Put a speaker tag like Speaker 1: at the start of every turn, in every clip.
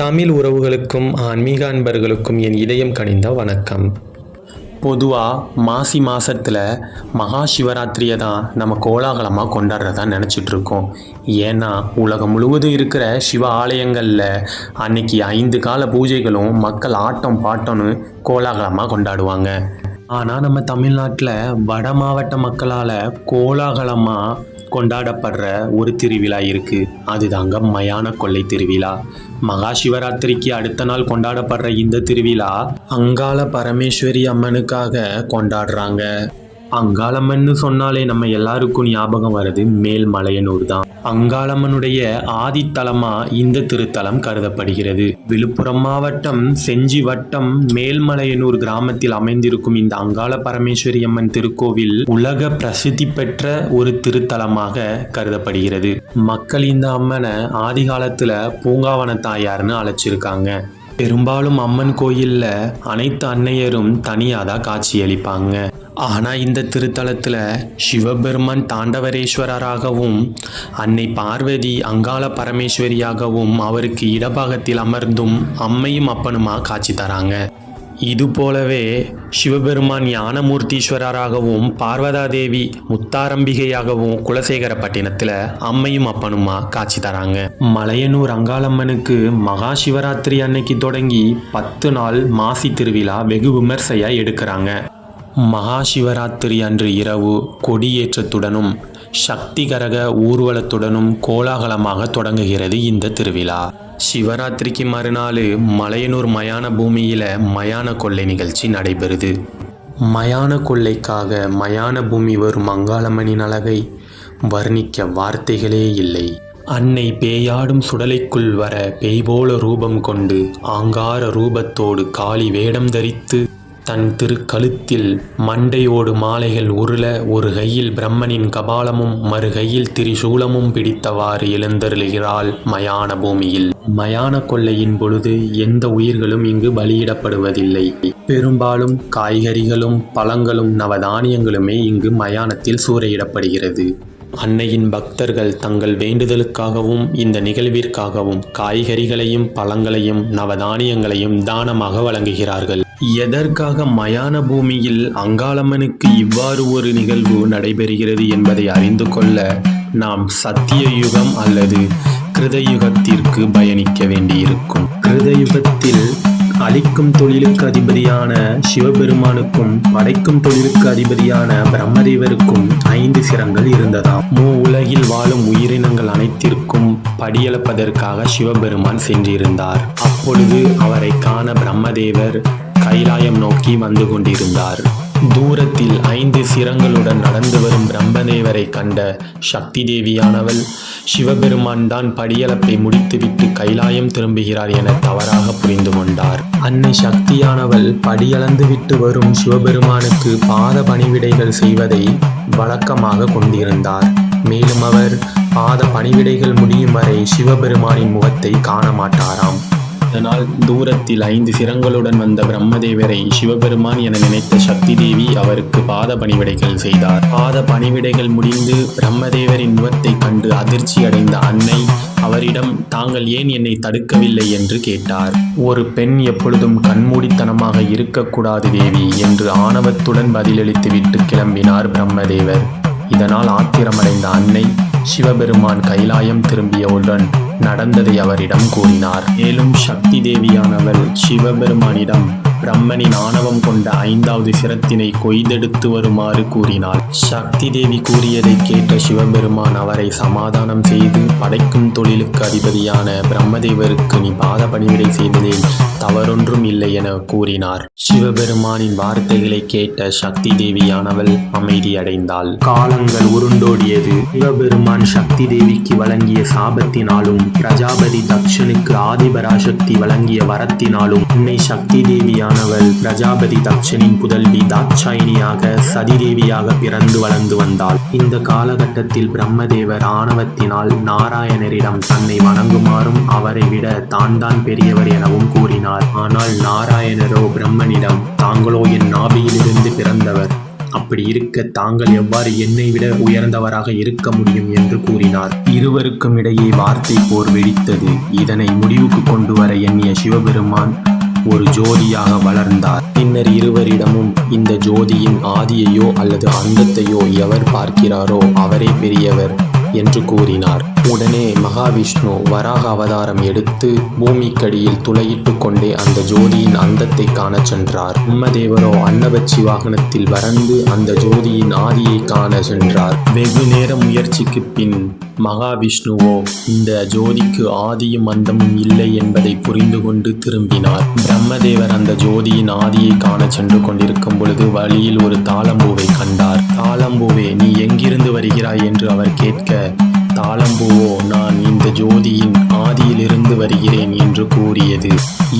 Speaker 1: தமிழ் உறவுகளுக்கும் ஆன்மீக அன்பர்களுக்கும் என் இதயம் கனிந்த வணக்கம். பொதுவாக மாசி மாதத்தில் மகா சிவராத்திரியை தான் நம்ம கோலாகலமாக கொண்டாடுறதா நினச்சிட்ருக்கோம் ஏன்னா உலகம் முழுவதும் இருக்கிற சிவ ஆலயங்களில் அன்னைக்கு ஐந்து கால பூஜைகளும் மக்கள் ஆட்டம் பாட்டம்னு கோலாகலமாக கொண்டாடுவாங்க. ஆனால் நம்ம தமிழ்நாட்டில் வட மாவட்ட மக்களால் கோலாகலமாக கொண்டாடப்படுற ஒரு திருவிழா இருக்குது அதுதாங்க மயான கொள்ளை திருவிழா. மகா சிவராத்திரிக்கு அடுத்த நாள் கொண்டாடப்படுற இந்த திருவிழா அங்காள பரமேஸ்வரி அம்மனுக்காக கொண்டாடுறாங்க. அங்காளம்மன்னு சொன்னாலே நம்ம எல்லாருக்கும் ஞாபகம் வர்றது மேல்மலையனூர் தான். அங்காளம்மனுடைய ஆதித்தலமா இந்த திருத்தலம் கருதப்படுகிறது. விழுப்புரம் மாவட்டம் செஞ்சி வட்டம் மேல்மலையனூர் கிராமத்தில் அமைந்திருக்கும் இந்த அங்காள பரமேஸ்வரி அம்மன் திருக்கோவில் உலக பிரசித்தி பெற்ற ஒரு திருத்தலமாக கருதப்படுகிறது. மக்கள் இந்த அம்மனை ஆதி காலத்துல பூங்காவன தாயார்னு அழைச்சிருக்காங்க. பெரும்பாலும் அம்மன் கோயிலில் அனைத்து அன்னையரும் தனியாக தான் காட்சியளிப்பாங்க. ஆனால் இந்த திருத்தலத்தில் சிவபெருமான் தாண்டவரேஸ்வரராகவும் அன்னை பார்வதி அங்காள பரமேஸ்வரியாகவும் அவருக்கு இடபாகத்தில் அமர்ந்தும் அம்மையும் அப்பனுமா காட்சி தராங்க. இது போலவே சிவபெருமான் ஞானமூர்த்தீஸ்வரராகவும் பார்வதாதேவி முத்தாரம்பிகையாகவும் குலசேகரப்பட்டினத்தில் அம்மையும் அப்பனுமா காட்சி தராங்க. மலையனூர் அங்காளம்மனுக்கு மகா சிவராத்திரி அன்னைக்கு தொடங்கி பத்து நாள் மாசி திருவிழா வெகு விமர்சையாக எடுக்கிறாங்க. மகாசிவராத்திரி அன்று இரவு கொடியேற்றத்துடனும் சக்தி கரக ஊர்வலத்துடனும் கோலாகலமாக தொடங்குகிறது இந்த திருவிழா. சிவராத்திரிக்கு மறுநாள் மலையனூர் மயான பூமியில் மயான கொள்ளை நிகழ்ச்சி நடைபெறுது. மயான கொள்ளைக்காக மயான பூமி வரும் அங்காளம்மனின் அழகை வர்ணிக்க வார்த்தைகளே இல்லை. அன்னை பேயாடும் சுடலைக்குள் வர பேய் போல ரூபம் கொண்டு ஆங்கார ரூபத்தோடு காளி வேடம் தரித்து தன் திருக்கழுத்தில் மண்டையோடு மாலைகள் உருள ஒரு கையில் பிரம்மனின் கபாலமும் மறு கையில் திரிசூலமும் பிடித்தவாறு எழுந்தருளுகிறாள் மயான பூமியில். மயான கொள்ளையின் பொழுது எந்த உயிர்களும் இங்கு பலியிடப்படுவதில்லை. பெரும்பாலும் காய்கறிகளும் பழங்களும் நவதானியங்களுமே இங்கு மயானத்தில் சூறையிடப்படுகிறது. அன்னையின் பக்தர்கள் தங்கள் வேண்டுதலுக்காகவும் இந்த நிகழ்விற்காகவும் காய்கறிகளையும் பழங்களையும் நவதானியங்களையும் தானமாக வழங்குகிறார்கள். எதற்காக மயான பூமியில் அங்காளம்மனுக்கு இவ்வாறு ஒரு நிகழ்வு நடைபெறுகிறது என்பதை அறிந்து கொள்ள நாம் சத்திய யுகம் அல்லது கிருதயுகத்திற்கு பயணிக்க வேண்டியிருக்கும். கிருதயுகத்தில் அழிக்கும் தொழிலுக்கு அதிபதியான சிவபெருமானுக்கும் படைக்கும் தொழிலுக்கு அதிபதியான பிரம்மதேவருக்கும் ஐந்து சிரங்கள் இருந்ததாம். மூ உலகில் வாழும் உயிரினங்கள் அனைத்திற்கும் படியளப்பதற்காக சிவபெருமான் சென்றிருந்தார். அப்பொழுது அவரை காண பிரம்மதேவர் கைலாயம் நோக்கி வந்து கொண்டிருந்தார். தூரத்தில் ஐந்து சிரங்களுடன் நடந்து வரும் பிரம்மதேவரை கண்ட சக்தி தேவியானவள் சிவபெருமான் தான் படியளப்பை முடித்துவிட்டு கைலாயம் திரும்புகிறார் என தவறாக புரிந்து கொண்டார். அன்னை சக்தியானவள் படியளந்து விட்டு வரும் சிவபெருமானுக்கு பாத பணிவிடைகள் செய்வதை வழக்கமாக கொண்டிருந்தார். மேலும் அவர் பாத பணிவிடைகள் முடியும் வரை சிவபெருமானின் முகத்தை காண மாட்டாராம் அதனால் தூரத்தில் ஐந்து சிரங்களுடன் வந்த பிரம்மதேவரை சிவபெருமான் என நினைத்த சக்தி தேவி அவருக்கு பாத பணிவிடைகள் செய்தார். பாத பணிவிடைகள் முடிந்து பிரம்மதேவரின் முகத்தை கண்டு அதிர்ச்சி அடைந்த அன்னை அவரிடம் தாங்கள் ஏன் என்னை தடுக்கவில்லை? என்று கேட்டார். ஒரு பெண் எப்பொழுதும் கண்மூடித்தனமாக இருக்கக்கூடாது தேவி என்று ஆணவத்துடன் பதிலளித்துவிட்டு கிளம்பினார் பிரம்மதேவர். இதனால் ஆத்திரமடைந்த அன்னை சிவபெருமான் கைலாயம் திரும்பியவுடன் நடந்ததை அவரிடம் கூறினார். மேலும் சக்தி தேவியானவள் சிவபெருமானிடம் பிரம்மனின் ஆணவம் கொண்ட ஐந்தாவது சிரத்தினை கொய்தெடுத்து வருமாறு கூறினாள். சக்தி தேவி கூறியதை கேட்ட சிவபெருமான் அவரை சமாதானம் செய்து படைக்கும் தொழிலுக்கு அதிபதியான பிரம்மதேவருக்கு நீ பாத பணிவிடை செய்ததில் தவறொன்றும் இல்லை என கூறினார். சிவபெருமானின் வார்த்தைகளை கேட்ட சக்தி தேவியானவள் அமைதியடைந்தாள் காலங்கள் உருண்டோடியது. சிவபெருமான் சக்தி தேவிக்கு வழங்கிய சாபத்தினாலும் பிரஜாபதி தக்ஷனுக்கு ஆதிபராசக்தி வழங்கிய வரத்தினாலும் உன்னை சக்தி தேவியான தேவியானவள் பிரஜாபதி தக்ஷனின் புதல்வி தாட்சாயினியாக சதிதேவியாக பிறந்து வளர்ந்து வந்தாள். இந்த காலகட்டத்தில் பிரம்மதேவர் ஆணவத்தினால் நாராயணரிடம் தன்னை வணங்குமாறும் அவரை விட தான் தான் பெரியவர் எனவும் கூறினார். ஆனால் நாராயணரோ பிரம்மனிடம் தாங்களோ என் நாபியிலிருந்து பிறந்தவர். அப்படி இருக்க தாங்கள் எவ்வாறு என்னை விட உயர்ந்தவராக இருக்க முடியும்? என்று கூறினார். இருவருக்கும் இடையே வார்த்தை போர் வெடித்தது. இதனை முடிவுக்கு கொண்டு வர எண்ணிய சிவபெருமான் ஒரு ஜோதியாக வளர்ந்தார். பின்னர் இருவரிடமும் இந்த ஜோதியின் ஆதியையோ அல்லது அந்தத்தையோ எவர் பார்க்கிறாரோ அவரே பெரியவர். என்று கூறினார். உடனே மகாவிஷ்ணு வராக அவதாரம் எடுத்து பூமிக்கடியில் துளையிட்டு கொண்டே அந்த ஜோதியின் அந்தத்தை காண சென்றார். பிரம்மதேவரோ அன்னபட்சி வாகனத்தில் வறந்து அந்த ஜோதியின் ஆதியை காண சென்றார். வெகு நேர முயற்சிக்கு பின் மகாவிஷ்ணுவோ இந்த ஜோதிக்கு ஆதியும் அந்தமும் இல்லை என்பதை புரிந்து கொண்டு திரும்பினார். பிரம்மதேவர் அந்த ஜோதியின் ஆதியை காண சென்று கொண்டிருக்கும் பொழுது வழியில் ஒரு தாளம்பூவை கண்டார். தாளம்பூவே வருகிறாய் என்று அவர் கேட்க தாளம்பூவோ நான் இந்த ஜோதியின் ஆதியிலிருந்து வருகிறேன் என்று கூறியது.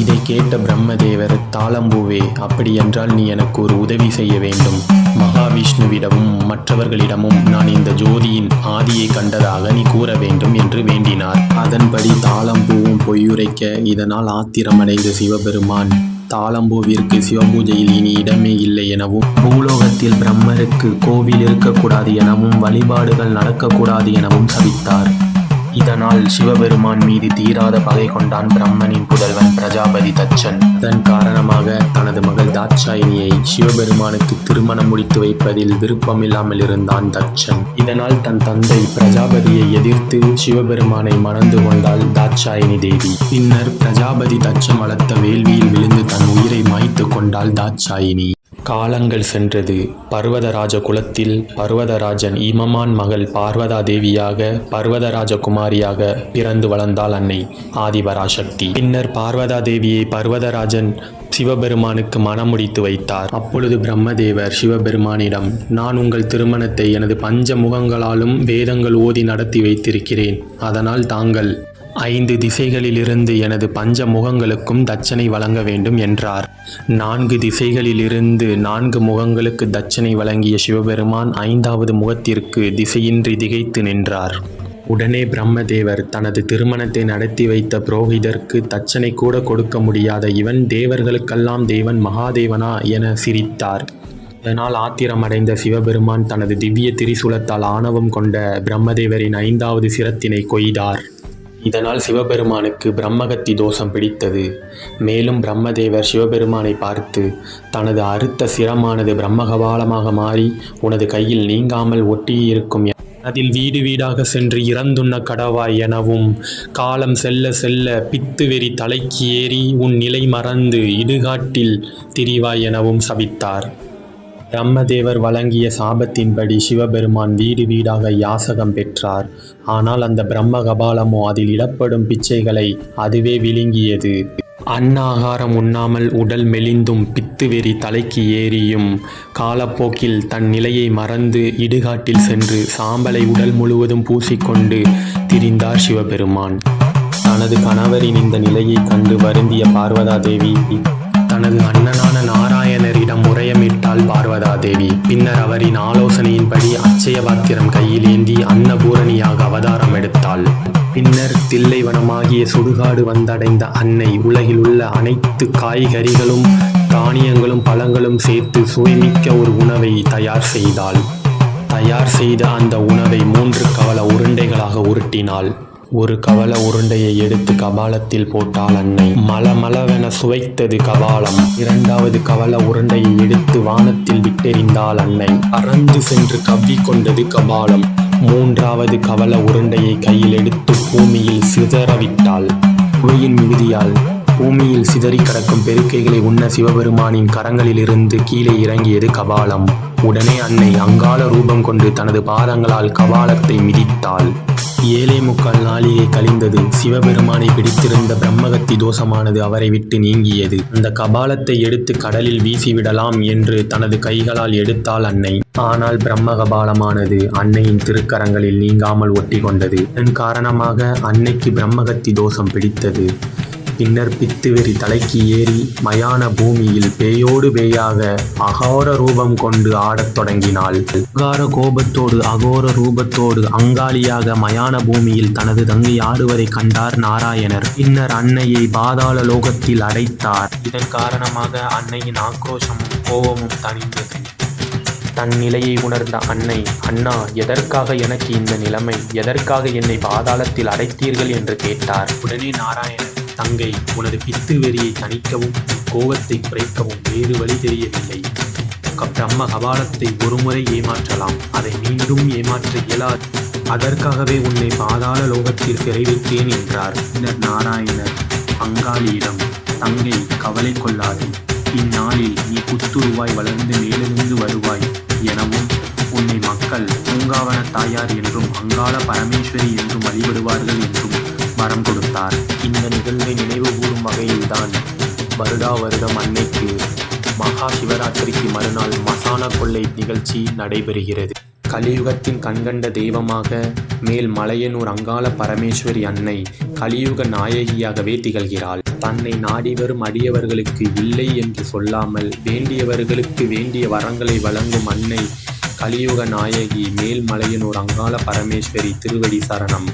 Speaker 1: இதை கேட்ட பிரம்மதேவர் தாளம்பூவே அப்படியென்றால் நீ எனக்கு ஒரு உதவி செய்ய வேண்டும். மகாவிஷ்ணுவிடமும் மற்றவர்களிடமும் நான் இந்த ஜோதியின் ஆதியை கண்டதாக நீ கூற வேண்டும் என்று வேண்டினார். அதன்படி தாளம்பூவும் பொய்யுரைக்க இதனால் ஆத்திரமடைந்த சிவபெருமான் தாளம்பூவிற்கு சிவபூஜையில் இனி இடமே இல்லை எனவும் பூலோகத்தில் பிரம்மருக்கு கோவில் இருக்கக்கூடாது எனவும் வழிபாடுகள் நடக்கக்கூடாது எனவும் சபித்தார். இதனால் சிவபெருமான் மீது தீராத பகை கொண்டான் பிரம்மனின் புதல்வன் பிரஜாபதி தச்சன். அதன் காரணமாக தனது மகள் தாட்சாயினியை சிவபெருமானுக்கு திருமணம் முடித்து வைப்பதில் விருப்பமில்லாமல் இருந்தான் தச்சன். இதனால் தன் தந்தை பிரஜாபதியை எதிர்த்து சிவபெருமானை மணந்து கொண்டாள் தாட்சாயினி தேவி. பின்னர் பிரஜாபதி தச்சன் வளர்த்த வேள்வியில் விழுந்து தன் உயிரை மாய்த்து கொண்டாள் தாட்சாயினி காலங்கள் சென்றது. பர்வதராஜ குலத்தில் பர்வதராஜன் இமமான் மகள் பார்வதா தேவியாக பர்வதராஜ குமாரியாக பிறந்து வளர்ந்தாள் அன்னை ஆதிபராசக்தி. பின்னர் பார்வதா தேவியை பர்வதராஜன் சிவபெருமானுக்கு மணமுடித்து வைத்தார். அப்பொழுது பிரம்மதேவர் சிவபெருமானிடம் நான் உங்கள் திருமணத்தை எனது பஞ்ச முகங்களாலும் வேதங்கள் ஓதி நடத்தி வைத்திருக்கிறேன். அதனால் தாங்கள் ஐந்து திசைகளிலிருந்து எனது பஞ்ச முகங்களுக்கும் தட்சணை வழங்க வேண்டும் என்றார். நான்கு திசைகளிலிருந்து நான்கு முகங்களுக்கு தட்சணை வழங்கிய சிவபெருமான் ஐந்தாவது முகத்திற்கு திசையின்றி திகைத்து நின்றார். உடனே பிரம்மதேவர் தனது திருமணத்தை நடத்தி வைத்த புரோகிதருக்கு தச்சனை கூட கொடுக்க முடியாத இவன் தேவர்களுக்கெல்லாம் தேவன் மகாதேவனா என சிரித்தார். இதனால் ஆத்திரமடைந்த சிவபெருமான் தனது திவ்ய திரிசூலத்தால் ஆணவம் கொண்ட பிரம்மதேவரின் ஐந்தாவது சிரத்தினை கொய்தார். இதனால் சிவபெருமானுக்கு பிரம்மகத்தி தோஷம் பிடித்தது. மேலும் பிரம்மதேவர் சிவபெருமானை பார்த்து தனது அறுத்த சிரமானது பிரம்மகபாலமாக மாறி உனது கையில் நீங்காமல் ஒட்டியிருக்கும் அதில் வீடு வீடாக சென்று இறந்துண்ண கடவாய் எனவும் காலம் செல்ல செல்ல பித்து வெறி தலைக்கு ஏறி உன் நிலை மறந்து இடுகாட்டில் திரிவாய் எனவும் சபித்தார். பிரம்மதேவர் வழங்கிய சாபத்தின்படி சிவபெருமான் வீடு வீடாக யாசகம் பெற்றார். ஆனால் அந்த பிரம்ம கபாலமோ அதில் இடப்படும் பிச்சைகளை அதுவே விழுங்கியது. அன்னாகாரம் உண்ணாமல் உடல் மெலிந்தும் பித்து வெறி தலைக்கு ஏறியும் காலப்போக்கில் தன் நிலையை மறந்து இடுகாட்டில் சென்று சாம்பலை உடல் முழுவதும் பூசிக்கொண்டு திரிந்தார் சிவபெருமான். தனது கணவரின் இந்த நிலையை கண்டு வருந்திய பார்வதா தேவி தனது அண்ணனான நாராயணரிடம் முறையமிட்டாள் பார்வதா தேவி பின்னர் அவரின் ஆலோசனையின்படி அச்சயபாத்திரம் கையில் ஏந்தி அன்னபூரணியாக அவதாரம் எடுத்தாள். பின்னர் தில்லைவனமாகிய சுடுகாடு வந்தடைந்த அன்னை உலகில் உள்ள அனைத்து காய்கறிகளும் தானியங்களும் பழங்களும் சேர்த்து சுவைமிக்க ஒரு உணவை தயார் செய்தாள். தயார் செய்த அந்த உணவை மூன்று கவல உருண்டைகளாக உருட்டினாள். ஒரு கவல உருண்டையை எடுத்து கபாலத்தில் போட்டாள் அன்னை. மலமளவென சுவைத்தது கபாலம். இரண்டாவது கவல உருண்டையை எடுத்து வானத்தில் விட்டெறிந்தாள் அன்னை. பறந்து சென்று கவ்விக்கொண்டது கபாலம். மூன்றாவது கவல உருண்டையை கையில் எடுத்து பூமியில் சிதறவிட்டாள். புவியின் மிகுதியால் பூமியில் சிதறி கிடக்கும் பெருக்கைகளை உண்ண சிவபெருமானின் கரங்களிலிருந்து கீழே இறங்கியது கபாலம். உடனே அன்னை அங்காள ரூபம் கொண்டு தனது பாதங்களால் கபாலத்தை மிதித்தாள். ஏழே முக்கால் நாளிகை கழிந்தது சிவபெருமானை பிடித்திருந்த பிரம்மகத்தி தோஷமானது அவரை விட்டு நீங்கியது. அந்த கபாலத்தை எடுத்து கடலில் வீசிவிடலாம் என்று தனது கைகளால் எடுத்தாள் அன்னை. ஆனால் பிரம்ம கபாலமானது அன்னையின் திருக்கரங்களில் நீங்காமல் ஒட்டி கொண்டது இதன் காரணமாக அன்னைக்கு பிரம்மகத்தி தோஷம் பிடித்தது. பின்னர் பித்துவெறி தலைக்கு ஏறி மயான பூமியில் பேயோடு பேயாக அகோர ரூபம் கொண்டு ஆடத் தொடங்கினாள். அகார கோபத்தோடு அகோர ரூபத்தோடு அங்காளியாக மயான பூமியில் தனது தங்கை ஆடுவதை கண்டார் நாராயணர். பின்னர் அன்னையை பாதாள லோகத்தில் அடைத்தார். இதன் காரணமாக அன்னையின் ஆக்ரோஷமும் கோபமும் தணிந்தது. தன் நிலையை உணர்ந்த அன்னை அண்ணா எதற்காக எனக்கு இந்த நிலைமை? எதற்காக என்னை பாதாளத்தில் அடைத்தீர்கள்? என்று கேட்டார். உடனே நாராயணன் தங்கை உனது பித்து வெறியை தணிக்கவும் கோபத்தை குறைக்கவும் வேறு வழி தெரியவில்லை. பிரம்ம கபாலத்தை ஒருமுறை ஏமாற்றலாம். அதை மீண்டும் ஏமாற்ற இயலாது. அதற்காகவே உன்னை பாதாள லோகத்தில் சிறை என்றார். பின்னர் நாராயணர் அங்காளியிடம் தங்கை கவலை கொள்ளாதே. இந்நாளில் நீ புத்துருவாய் வளர்ந்து மேலிருந்து வருவாய் எனவும் உன்னை மக்கள் பூங்காவன தாயார் என்றும் அங்காள பரமேஸ்வரி என்றும் வழிபடுவார்கள் என்றும் வரம் கொடுத்தார். இந்த நிகழ்வை நினைவுகூறும் வகையில்தான் வருடா வருடம் அன்னைக்கு மகா சிவராத்திரிக்கு மறுநாள் மசானா கொள்ளை நிகழ்ச்சி நடைபெறுகிறது. கலியுகத்தின் கண்கண்ட தெய்வமாக மேல் மலையனூர் அங்காள பரமேஸ்வரி அன்னை கலியுக நாயகியாகவே திகழ்கிறாள். தன்னை நாடி வரும் அடியவர்களுக்கு இல்லை என்று சொல்லாமல் வேண்டியவர்களுக்கு வேண்டிய வரங்களை வழங்கும் அன்னை கலியுக நாயகி மேல் மலையனூர் அங்காள பரமேஸ்வரி திருவடி சரணம்.